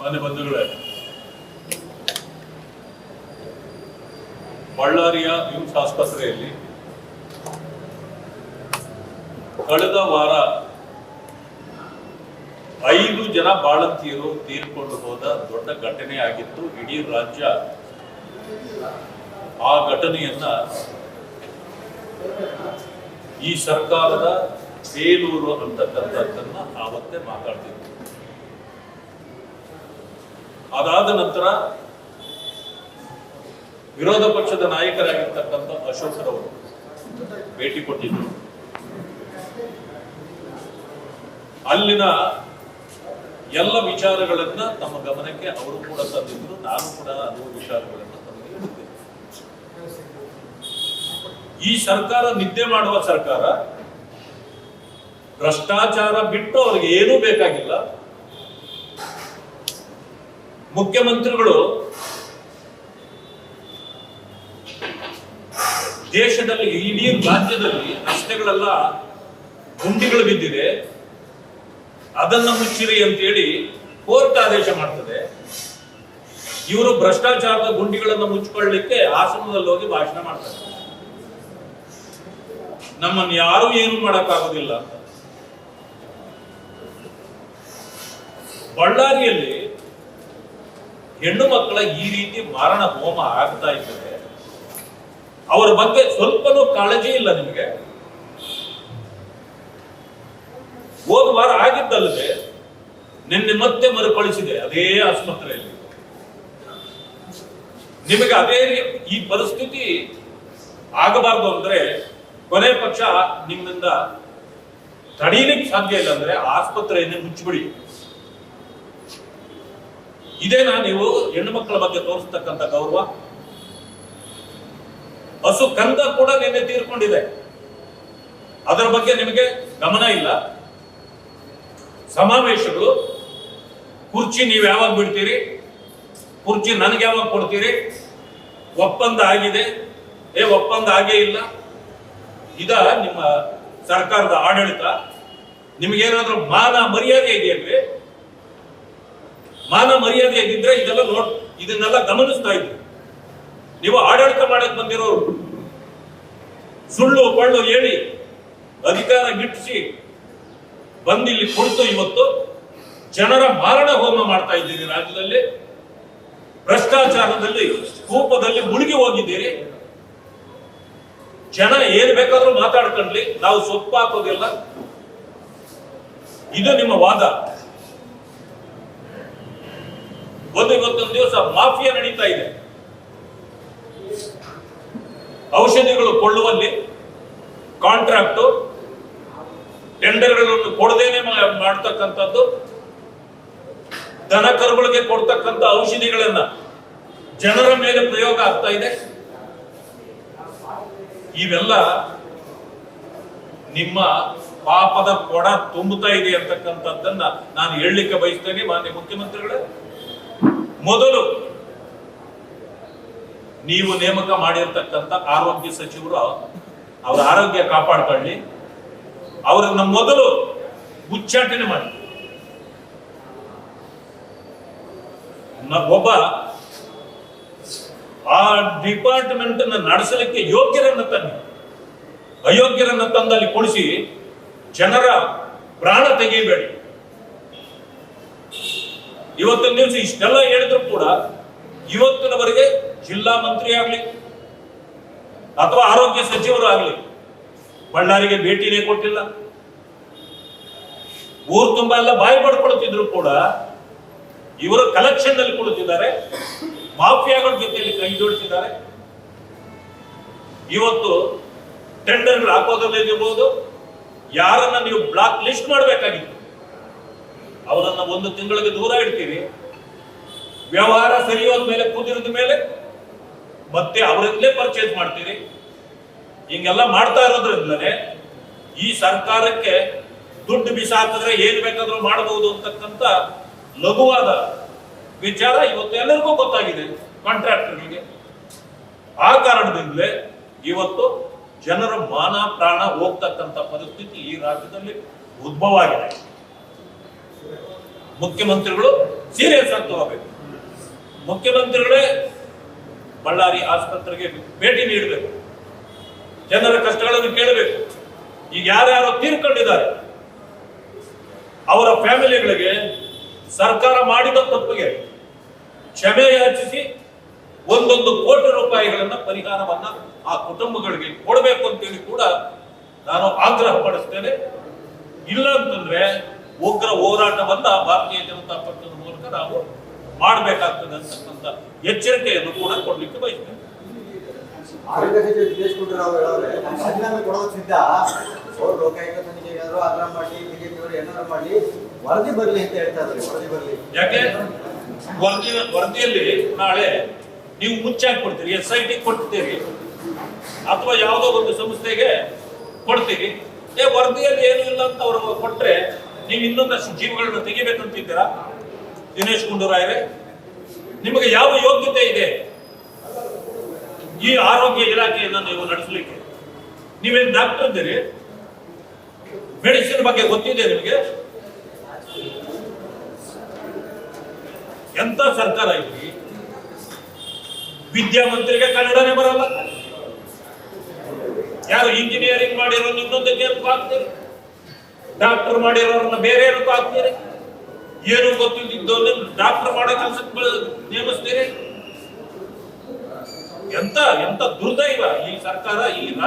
ಮಾನ್ಯ ಬಂಧುಗಳೇ. ಬಳ್ಳಾರಿಯ ಆಸ್ಪತ್ರೆಯಲ್ಲಿ ಕಳೆದ ವಾರ ಐದು ಜನ ಬಾಳಂತಿಯರು ತೀರ್ಕೊಂಡು ಹೋದ ದೊಡ್ಡ ಘಟನೆ ಆಗಿತ್ತು ಇಡೀ ರಾಜ್ಯ ಆ ಘಟನೆಯನ್ನ ಈ ಸರ್ಕಾರದ ಬೇಲೂರು ಅಂತಕ್ಕಂಥದ್ದನ್ನ ಆವತ್ತೇ ಮಾತಾಡ್ತಿದ್ವಿ. ಅದಾದ ನಂತರ ವಿರೋಧ ಪಕ್ಷದ ನಾಯಕರಾಗಿರ್ತಕ್ಕಂಥ ಅಶೋಕರವರು ಭೇಟಿ ಕೊಟ್ಟಿದ್ದರು ಅಲ್ಲಿನ ಎಲ್ಲ ವಿಚಾರಗಳನ್ನ ತಮ್ಮ ಗಮನಕ್ಕೆ ಅವರು ಕೂಡ ತಂದಿದ್ರು. ನಾನು ಕೂಡ ಅದು ವಿಚಾರಗಳನ್ನ ಈ ಸರ್ಕಾರ ನಿದ್ದೆ ಮಾಡುವ ಸರ್ಕಾರ ಭ್ರಷ್ಟಾಚಾರ ಬಿಟ್ಟು ಅವ್ರಿಗೆ ಏನೂ ಬೇಕಾಗಿಲ್ಲ. ಮುಖ್ಯಮಂತ್ರಿಗಳು ದೇಶದಲ್ಲಿ ಇಡೀ ರಾಜ್ಯದಲ್ಲಿ ರಸ್ತೆಗಳೆಲ್ಲ ಗುಂಡಿಗಳು ಬಿದ್ದಿದೆ. ಅದನ್ನ ಮುಚ್ಚಿರಿ ಅಂತೇಳಿ ಕೋರ್ಟ್ ಆದೇಶ ಮಾಡ್ತದೆ. ಇವರು ಭ್ರಷ್ಟಾಚಾರದ ಗುಂಡಿಗಳನ್ನು ಮುಚ್ಚಿಕೊಳ್ಳಲಿಕ್ಕೆ ಆಸನದಲ್ಲಿ ಹೋಗಿ ಭಾಷಣ ಮಾಡ್ತಾರೆ. ನಮ್ಮನ್ನು ಯಾರು ಏನು ಮಾಡಕ್ಕಾಗೋದಿಲ್ಲ ಬಳ್ಳಾರಿಯಲ್ಲಿ ಹೆಣ್ಣು ಮಕ್ಕಳ ಈ ರೀತಿ ಮಾರಣ ಹೋಮ ಆಗ್ತಾ ಇದ್ದಾರೆ ಅವರ ಬಗ್ಗೆ ಸ್ವಲ್ಪನೂ ಕಾಳಜಿ ಇಲ್ಲ ನಿಮಗೆ. ಹೋದ ವಾರ ಆಗಿದ್ದಲ್ಲದೆ ನಿನ್ನೆ ಮತ್ತೆ ಮರುಕಳಿಸಿದೆ ಅದೇ ಆಸ್ಪತ್ರೆಯಲ್ಲಿ. ನಿಮಗೆ ಅದೇ ಈ ಪರಿಸ್ಥಿತಿ ಆಗಬಾರ್ದು ಅಂದ್ರೆ ಕೊನೆ ಪಕ್ಷ ನಿಮ್ಮಿಂದ ತಡೀಲಿಕ್ಕೆ ಸಾಧ್ಯ ಇಲ್ಲ ಅಂದ್ರೆ ಆಸ್ಪತ್ರೆಯನ್ನೇ ಮುಚ್ಚಿಬಿಡಿ. ಇದೇನಾ ನೀವು ಹೆಣ್ಣು ಮಕ್ಕಳ ಬಗ್ಗೆ ತೋರಿಸ್ತಕ್ಕಂಥ ಗೌರವ. ಹಸು ಕಂದ ಕೂಡ ನಿನ್ನೆ ತೀರ್ಕೊಂಡಿದೆ. ಅದರ ಬಗ್ಗೆ ನಿಮಗೆ ಗಮನ ಇಲ್ಲ. ಸಮಾವೇಶಗಳು, ಕುರ್ಚಿ ನೀವು ಯಾವಾಗ ಬಿಡ್ತೀರಿ? ಕುರ್ಚಿ ನನಗೆ ಯಾವಾಗ ಕೊಡ್ತೀರಿ? ಒಪ್ಪಂದ ಆಗಿದೆ. ಏ, ಒಪ್ಪಂದ ಆಗೇ ಇಲ್ಲ. ಇದ ನಿಮ್ಮ ಸರ್ಕಾರದ ಆಡಳಿತ ನಿಮಗೇನಾದ್ರೂ ಮಾನ ಮರ್ಯಾದೆ ಇದೆಯಲ್ರಿ ಮಾನ ಮರ್ಯಾದೆ ಇದ್ದಿದ್ರೆ ಇದೆಲ್ಲ ನೋಡ್, ಇದನ್ನೆಲ್ಲ ಗಮನಿಸ್ತಾ ಇದ್ರು. ನೀವು ಆಡಳಿತ ಮಾಡಕ್ ಬಂದಿರೋರು, ಸುಳ್ಳು ಬಳ್ಳು ಹೇಳಿ, ಅಧಿಕಾರ ಗಿಟ್ಟಿಸಿ, ಬಂದಿಲ್ಲಿ ಕುಳಿತು ಇವತ್ತು ಜನರ ಮಾರಣ ಹೋಮ ಮಾಡ್ತಾ ಇದ್ದೀರಿ ರಾಜ್ಯದಲ್ಲಿ. ಭ್ರಷ್ಟಾಚಾರದಲ್ಲಿ, ಕೂಪದಲ್ಲಿ ಮುಳುಗಿ ಹೋಗಿದ್ದೀರಿ. ಜನ ಏನ್ ಬೇಕಾದ್ರೂ ಮಾತಾಡ್ಕೊಂಡ್ಲಿ, ನಾವು ಸೊಪ್ಪು ಹಾಕೋದಿಲ್ಲ ಇದು ನಿಮ್ಮ ವಾದ. ಒಂದು ಇವತ್ತೊಂದು ದಿವಸ ಮಾಫಿಯಾ ನಡೀತಾ ಇದೆ. ಔಷಧಿಗಳು ಕೊಳ್ಳುವಲ್ಲಿ ಕಾಂಟ್ರಾಕ್ಟ್ ಟೆಂಡರ್ಗಳನ್ನು ಕೊಡದೇನೆ ಮಾಡ್ತಕ್ಕಂಥದ್ದು, ದನ ಕರುಗಳಿಗೆ ಕೊಡ್ತಕ್ಕಂಥ ಔಷಧಿಗಳನ್ನ ಜನರ ಮೇಲೆ ಪ್ರಯೋಗ ಆಗ್ತಾ ಇದೆ. ಇವೆಲ್ಲ ನಿಮ್ಮ ಪಾಪದ ಕೊಡ ತುಂಬುತ್ತಾ ಇದೆ ಅಂತಕ್ಕಂಥದ್ದನ್ನ ನಾನು ಹೇಳಲಿಕ್ಕೆ ಬಯಸ್ತೇನೆ ಮಾನ್ಯ ಮುಖ್ಯಮಂತ್ರಿಗಳೇ. ಮೊದಲು ನೀವು ನೇಮಕ ಮಾಡಿರ್ತಕ್ಕಂಥ ಆರೋಗ್ಯ ಸಚಿವರು ಅವರ ಆರೋಗ್ಯ ಕಾಪಾಡ್ಕೊಳ್ಳಿ. ಅವರನ್ನ ಮೊದಲು ಉಚ್ಚಾಟನೆ ಮಾಡಿ. ಒಬ್ಬ ಆ ಡಿಪಾರ್ಟ್ಮೆಂಟ್ ಅನ್ನು ನಡೆಸಲಿಕ್ಕೆ ಯೋಗ್ಯರನ್ನ ತನ್ನಿ ಅಯೋಗ್ಯರನ್ನ ತಂದಲ್ಲಿ ಕೊಡಿಸಿ ಜನರ ಪ್ರಾಣ ತೆಗೆಯಬೇಡಿ. ಇವತ್ತಿನ ದಿವಸ ಇಷ್ಟೆಲ್ಲ ಹೇಳಿದ್ರು ಕೂಡ ಇವತ್ತಿನವರೆಗೆ ಜಿಲ್ಲಾ ಮಂತ್ರಿ ಆಗ್ಲಿ ಅಥವಾ ಆರೋಗ್ಯ ಸಚಿವರು ಆಗ್ಲಿ ಬಳ್ಳಾರಿಗೆ ಭೇಟಿನೇ ಕೊಟ್ಟಿಲ್ಲ. ಊರು ತುಂಬಾ ಎಲ್ಲ ಬಾಯಿ ಪಡ್ಕೊಳ್ತಿದ್ರು ಕೂಡ ಇವರು ಕಲೆಕ್ಷನ್ನಲ್ಲಿ ಕೊಡುತ್ತಿದ್ದಾರೆ ಮಾಫಿಯಾಗಳ ಜೊತೆಯಲ್ಲಿ ಕೈ ಜೋಡಿಸಿದ್ದಾರೆ. ಇವತ್ತು ಟೆಂಡರ್ಗಳು ಹಾಕೋದ್ರಲ್ಲಿರ್ಬೋದು ಯಾರನ್ನ ನೀವು ಬ್ಲಾಕ್ ಲಿಸ್ಟ್ ಮಾಡಬೇಕಾಗಿತ್ತು? ಅವರನ್ನ ಒಂದು ತಿಂಗಳಿಗೆ ದೂರ ಇಡ್ತೀವಿ. ವ್ಯವಹಾರ ಸರಿ ಮೇಲೆ ಕುದಿರಿದ ಮೇಲೆ ಮತ್ತೆ ಅವರಿಂದಲೇ ಪರ್ಚೇಸ್ ಮಾಡ್ತೀರಿ ಹಿಂಗೆಲ್ಲ ಮಾಡ್ತಾ ಇರೋದ್ರಿಂದಲೇ ಈ ಸರ್ಕಾರಕ್ಕೆ ದುಡ್ಡು ಬಿಸಾಕಿದ್ರೆ ಏನ್ ಬೇಕಾದರೂ ಮಾಡಬಹುದು ಅಂತಕ್ಕಂಥ ಲಘುವಾದ ವಿಚಾರ ಇವತ್ತು ಎಲ್ಲರಿಗೂ ಗೊತ್ತಾಗಿದೆ ಕಾಂಟ್ರಾಕ್ಟರ್ಗಳಿಗೆ ಆ ಕಾರಣದಿಂದಲೇ ಇವತ್ತು ಜನರ ಮಾನ ಪ್ರಾಣ ಹೋಗ್ತಕ್ಕಂಥ ಪರಿಸ್ಥಿತಿ ಈ ರಾಜ್ಯದಲ್ಲಿ ಉದ್ಭವ ಆಗಿದೆ. ಮುಖ್ಯಮಂತ್ರಿಗಳು ಸೀರಿಯಸ್ ಆಗಿ ತಗೋಬೇಕು ಮುಖ್ಯಮಂತ್ರಿಗಳೇ ಬಳ್ಳಾರಿ ಆಸ್ಪತ್ರೆಗೆ ಭೇಟಿ ನೀಡಬೇಕು. ಜನರ ಕಷ್ಟಗಳನ್ನು ಕೇಳಬೇಕು. ಈಗ ಯಾರ್ಯಾರು ತೀರ್ಕೊಂಡಿದ್ದಾರೆ. ಅವರ ಫ್ಯಾಮಿಲಿಗಳಿಗೆ ಸರ್ಕಾರ ಮಾಡಿದ ತಪ್ಪಿಗೆ ಕ್ಷಮೆ ಯಾಚಿಸಿ ಒಂದೊಂದು ಕೋಟಿ ರೂಪಾಯಿಗಳನ್ನ ಪರಿಹಾರವನ್ನ ಆ ಕುಟುಂಬಗಳಿಗೆ ಕೊಡಬೇಕು ಅಂತೇಳಿ ಕೂಡ ನಾನು ಆಗ್ರಹ ಪಡಿಸ್ತೇನೆ. ಇಲ್ಲ ಅಂತಂದ್ರೆ ಉಗ್ರ ಹೋರಾಟವನ್ನ ಭಾರತೀಯ ಜನತಾ ಪಕ್ಷದ ಮೂಲಕ ನಾವು ಮಾಡಬೇಕಾಗ್ತದೆ ಅಂತಕ್ಕಂಥ ಎಚ್ಚರಿಕೆಯನ್ನು ಕೂಡ ಕೊಡ್ಲಿಕ್ಕೆ ನಾನು ರಾಜೀನಾಮೆ ಕೊಡೋದು ಸಿದ್ಧ. ಅವ್ರು ಲೋಕಾಯುಕ್ತ ತನಿಖೆಗಾದ್ರು ಆಗ್ರಹ ಮಾಡಿ ಬಿಜೆಪಿ ಅವರು ಏನಾದ್ರು ಮಾಡಿ ವರದಿ ಬರಲಿ ಅಂತ ಹೇಳ್ತಾ ಇದ್ದಾರೆ ವರದಿ ಬರಲಿ. ಯಾಕೆ? ವರದಿ ವರದಿಯಲ್ಲಿ ನಾಳೆ ನೀವು ಮುಚ್ಚಾಕಿ ಕೊಡ್ತೀರಿ ಎಸ್ ಐ ಟಿ ಕೊಡ್ತೀರಿ ಅಥವಾ ಯಾವುದೋ ಒಂದು ಸಂಸ್ಥೆಗೆ ಕೊಡ್ತೀರಿ. ಏ ವರದಿಯಲ್ಲಿ ಏನು ಇಲ್ಲ ಅಂತ ಅವರು ಕೊಟ್ರೆ ನೀವು ಇನ್ನೊಂದಷ್ಟು ಜೀವಗಳನ್ನು ತೆಗಿಬೇಕಂತಿದ್ದೀರಾ? ದಿನೇಶ್ ಗುಂಡೂರಾಯರೇ, ನಿಮಗೆ ಯಾವ ಯೋಗ್ಯತೆ ಇದೆ? ಈ ಆರೋಗ್ಯ ಇಲಾಖೆಯನ್ನು ನೀವು ನಡೆಸಲಿಕ್ಕೆ. ನೀವೇನು ಡಾಕ್ಟರ್ ಇದ್ದೀರಿ ಮೆಡಿಸಿನ್ ಬಗ್ಗೆ ಗೊತ್ತಿದೆ ನಿಮಗೆ? ಎಂತ ಸರ್ಕಾರ ಇಲ್ಲಿ? ವಿದ್ಯಾಮಂತ್ರಿಗೆ ಕನ್ನಡನೇ ಬರಲ್ಲ. ಯಾರು ಇಂಜಿನಿಯರಿಂಗ್ ಮಾಡಿರೋ ಇನ್ನೊಂದಕ್ಕೆ ಆಗ್ತೀರಿ ಡಾಕ್ಟರ್ ಮಾಡಿರೋರನ್ನ ಬೇರೆ ಏನಕ್ಕೂ ಹಾಕ್ತೀರಿ? ಏನು ಗೊತ್ತಿದ್ದವನ್ನ ಡಾಕ್ಟರ್ ಮಾಡೋ ಕೆಲಸಕ್ಕೆ ನೇಮಿಸ್ತೀರಿ? ಎಂತ ಎಂತ ದುರ್ದೈವ ಈ ಸರ್ಕಾರ, ಈ